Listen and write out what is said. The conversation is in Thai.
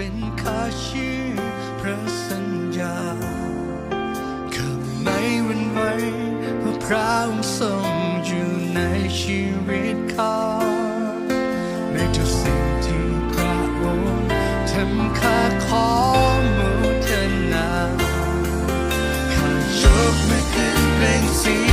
เป็นข้าชื่อพระสัญญาคำไม่วันไหวเพราะพระองค์ทรงอยู่ในชีวิตข้าในทุกสิ่งที่พระองค์ทำข้าขอมุทนาข้าจกไม่ขึ้นเร่งสี